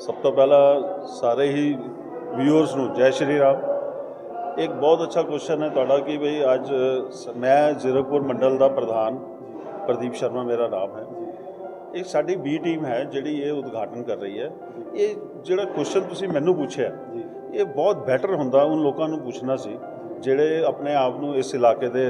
ਸਭ ਤੋਂ ਪਹਿਲਾਂ ਸਾਰੇ ਹੀ ਵਿਊਅਰਸ ਨੂੰ ਜੈ ਸ਼੍ਰੀ ਰਾਮ। ਇੱਕ ਬਹੁਤ ਅੱਛਾ ਕੁਐਸਚਨ ਹੈ ਤੁਹਾਡਾ ਕਿ ਬਈ ਅੱਜ, ਮੈਂ ਜ਼ੀਰਕਪੁਰ ਮੰਡਲ ਦਾ ਪ੍ਰਧਾਨ, ਪ੍ਰਦੀਪ ਸ਼ਰਮਾ ਮੇਰਾ ਨਾਮ ਹੈ। ਇਹ ਸਾਡੀ ਬੀ ਟੀਮ ਹੈ ਜਿਹੜੀ ਇਹ ਉਦਘਾਟਨ ਕਰ ਰਹੀ ਹੈ। ਇਹ ਜਿਹੜਾ ਕੁਐਸਚਨ ਤੁਸੀਂ ਮੈਨੂੰ ਪੁੱਛਿਆ, ਇਹ ਬਹੁਤ ਬੈਟਰ ਹੁੰਦਾ ਉਹਨਾਂ ਲੋਕਾਂ ਨੂੰ ਪੁੱਛਣਾ ਸੀ, ਜਿਹੜੇ ਆਪਣੇ ਆਪ ਨੂੰ ਇਸ ਇਲਾਕੇ ਦੇ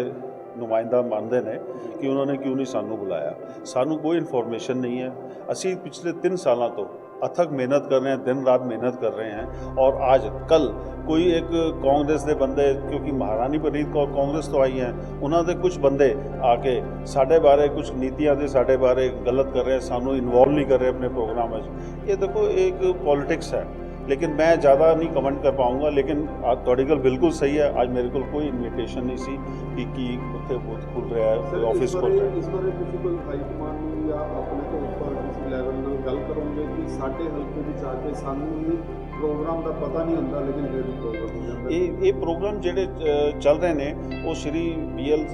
ਨੁਮਾਇੰਦਾ ਮੰਨਦੇ ਨੇ ਕਿ ਉਹਨਾਂ ਨੇ ਕਿਉਂ ਨਹੀਂ ਸਾਨੂੰ ਬੁਲਾਇਆ। ਸਾਨੂੰ ਕੋਈ ਇਨਫੋਰਮੇਸ਼ਨ ਨਹੀਂ ਹੈ। ਅਸੀਂ ਪਿਛਲੇ 3 ਸਾਲਾਂ ਤੋਂ ਅਥਕ ਮਿਹਨਤ ਕਰ ਰਹੇ ਹਾਂ ਦਿਨ ਰਾਤ ਮਿਹਨਤ ਕਰ ਰਹੇ ਹਾਂ ਔਰ ਅੱਜ ਕੱਲ ਕੋਈ ਇੱਕ ਕਾਂਗਰਸ ਦੇ ਬੰਦੇ ਕਿਉਂਕਿ ਮਹਾਰਾਣੀ ਪ੍ਰਨੀਤ ਕੌਰ ਕਾਂਗਰਸ ਤੋਂ ਆਈ ਹੈ ਉਹਨਾਂ ਦੇ ਕੁਝ ਬੰਦੇ ਆ ਕੇ ਸਾਡੇ ਬਾਰੇ ਕੁਝ ਨੀਤੀਆਂ ਦੇ ਸਾਡੇ ਬਾਰੇ ਗਲਤ ਕਰ ਰਹੇ ਸਾਨੂੰ ਇਨਵੋਲਵ ਨਹੀਂ ਕਰ ਰਹੇ ਆਪਣੇ ਪ੍ਰੋਗਰਾਮ ਵਿੱਚ। ਇਹ ਦੇਖੋ ਇੱਕ ਪੋਲਿਟਿਕਸ ਹੈ। ਲੇਕਿਨ ਮੈਂ ਜ਼ਿਆਦਾ ਨਹੀਂ ਕਮੈਂਟ ਕਰ ਪਾਉਂਗਾ ਲੇਕਿਨ ਆ ਤੁਹਾਡੀ ਗੱਲ ਬਿਲਕੁਲ ਸਹੀ ਹੈ। ਅੱਜ ਮੇਰੇ ਕੋਲ ਕੋਈ ਇਨਵੀਟੇਸ਼ਨ ਨਹੀਂ ਸੀ ਕਿ ਕੀ ਉੱਥੇ ਬੂਥ ਖੁੱਲ ਰਿਹਾ ਰਿਹਾ ਹੈ। ਇਸ ਬਾਰੇ ਤੁਸੀਂ ਕੋਈ ਹਾਈ ਕਮਾਂਡ ਨੂੰ ਜਾਂ ਆਪਣੇ ਤੋਂ ਉੱਪਰ ਕਿਸੇ ਲੈਵਲ ਨਾਲ ਗੱਲ ਕਰੋਗੇ ਕਿ ਸਾਡੇ ਹਲਕੇ ਵਿੱਚ ਆ ਕੇ ਸਾਨੂੰ ਵੀ ਪ੍ਰੋਗਰਾਮ ਦਾ ਪਤਾ ਨਹੀਂ ਹੁੰਦਾ, ਲੇਕਿਨ ਫਿਰ ਵੀ ਪ੍ਰੋਗਰਾਮ ਹੋ ਜਾਂਦਾ ਇਹ ਇਹ ਪ੍ਰੋਗਰਾਮ ਜਿਹੜੇ ਚੱਲ ਰਹੇ ਨੇ, ਉਹ ਸ਼੍ਰੀ ਬੀਐਲ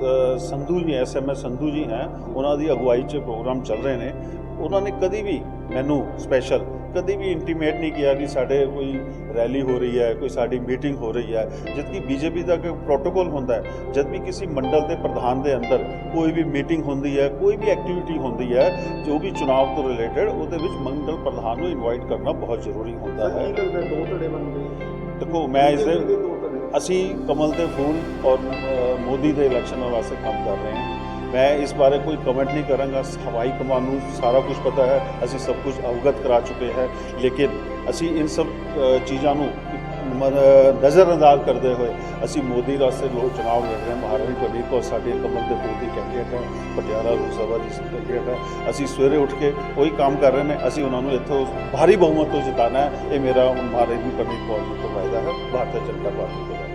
ਸੰਧੂ ਜੀ ਐਸਐਮਐਸ ਸੰਧੂ ਜੀ ਹੈ, ਉਹਨਾਂ ਦੀ ਅਗਵਾਈ 'ਚ ਪ੍ਰੋਗਰਾਮ ਚੱਲ ਰਹੇ ਨੇ। ਉਹਨਾਂ ਨੇ ਕਦੀ ਵੀ ਮੈਨੂੰ ਸਪੈਸ਼ਲ ਕਦੀ ਵੀ ਇੰਟੀਮੇਟ ਨਹੀਂ ਕੀਤਾ ਕਿ ਸਾਡੇ ਕੋਈ ਰੈਲੀ ਹੋ ਰਹੀ ਹੈ, ਕੋਈ ਸਾਡੀ ਮੀਟਿੰਗ ਹੋ ਰਹੀ ਹੈ। ਜਦ ਕਿ ਬੀਜੇਪੀ ਦਾ ਕੋਈ ਪ੍ਰੋਟੋਕੋਲ ਹੁੰਦਾ ਹੈ ਜਦ ਵੀ ਕਿਸੇ ਮੰਡਲ ਦੇ ਪ੍ਰਧਾਨ ਦੇ ਅੰਦਰ ਕੋਈ ਵੀ ਮੀਟਿੰਗ ਹੁੰਦੀ ਹੈ, ਕੋਈ ਵੀ ਐਕਟੀਵਿਟੀ ਹੁੰਦੀ ਹੈ, ਜੋ ਵੀ ਚੁਣਾਵ ਤੋਂ ਰਿਲੇਟਡ ਉਹਦੇ ਵਿੱਚ ਮੰਡਲ ਪ੍ਰਧਾਨ ਨੂੰ ਇਨਵਾਈਟ ਕਰਨਾ ਬਹੁਤ ਜ਼ਰੂਰੀ ਹੁੰਦਾ ਹੈ। ਕੀ ਲੱਗਦਾ ਦੋ ਧੜੇ ਬਣ ਗਏ? ਦੇਖੋ ਮੈਂ ਇਸ ਦੇ ਅਸੀਂ ਕਮਲ ਦੇ ਫੂਲ ਔਰ ਮੋਦੀ ਦੇ ਇਲੈਕਸ਼ਨਾਂ ਵਾਸਤੇ ਕੰਮ ਕਰ ਰਹੇ ਹਾਂ। ਮੈਂ ਇਸ ਬਾਰੇ ਕੋਈ ਕਮੈਂਟ ਨਹੀਂ ਕਰਾਂਗਾ। ਹਵਾਈ ਕਮਾਨ ਨੂੰ ਸਾਰਾ ਕੁਝ ਪਤਾ ਹੈ। ਅਸੀਂ ਸਭ ਕੁਝ ਅਵਗਤ ਕਰਾ ਚੁੱਕੇ ਹੈ। ਲੇਕਿਨ ਅਸੀਂ ਇਨ ਸਭ ਚੀਜ਼ਾਂ ਨੂੰ ਨਜ਼ਰ ਅੰਦਾਜ਼ ਕਰਦੇ ਹੋਏ ਅਸੀਂ ਮੋਦੀ ਵਾਸਤੇ ਲੋਕ ਚੁਣਾਵ ਲੜ ਰਹੇ ਹਾਂ। ਮਹਾਰਾਣੀ ਪ੍ਰਨੀਤ ਕੌਰ ਸਾਡੇ ਕਮਲ ਦੇ ਫੂਲ ਦੀ ਕੈਂਡੀਡੇਟ ਹੈ, ਪਟਿਆਲਾ ਲੋਕ ਸਭਾ ਦੀ ਕੈਂਡੀਡੇਟ ਹੈ। ਅਸੀਂ ਸਵੇਰੇ ਉੱਠ ਕੇ ਉਹੀ ਕੰਮ ਕਰ ਰਹੇ ਨੇ, ਅਸੀਂ ਉਹਨਾਂ ਨੂੰ ਇੱਥੋਂ ਭਾਰੀ ਬਹੁਮਤ ਤੋਂ ਜਿਤਾਣਾ ਹੈ। ਇਹ ਮੇਰਾ ਹੁਣ ਮਹਾਰਾਣੀ ਪ੍ਰਨੀਤ ਕੌਰ ਜੀ ਤੋਂ ਵਾਅਦਾ ਹੈ, ਭਾਰਤੀ ਜਨਤਾ ਪਾਰਟੀ ਦਾ।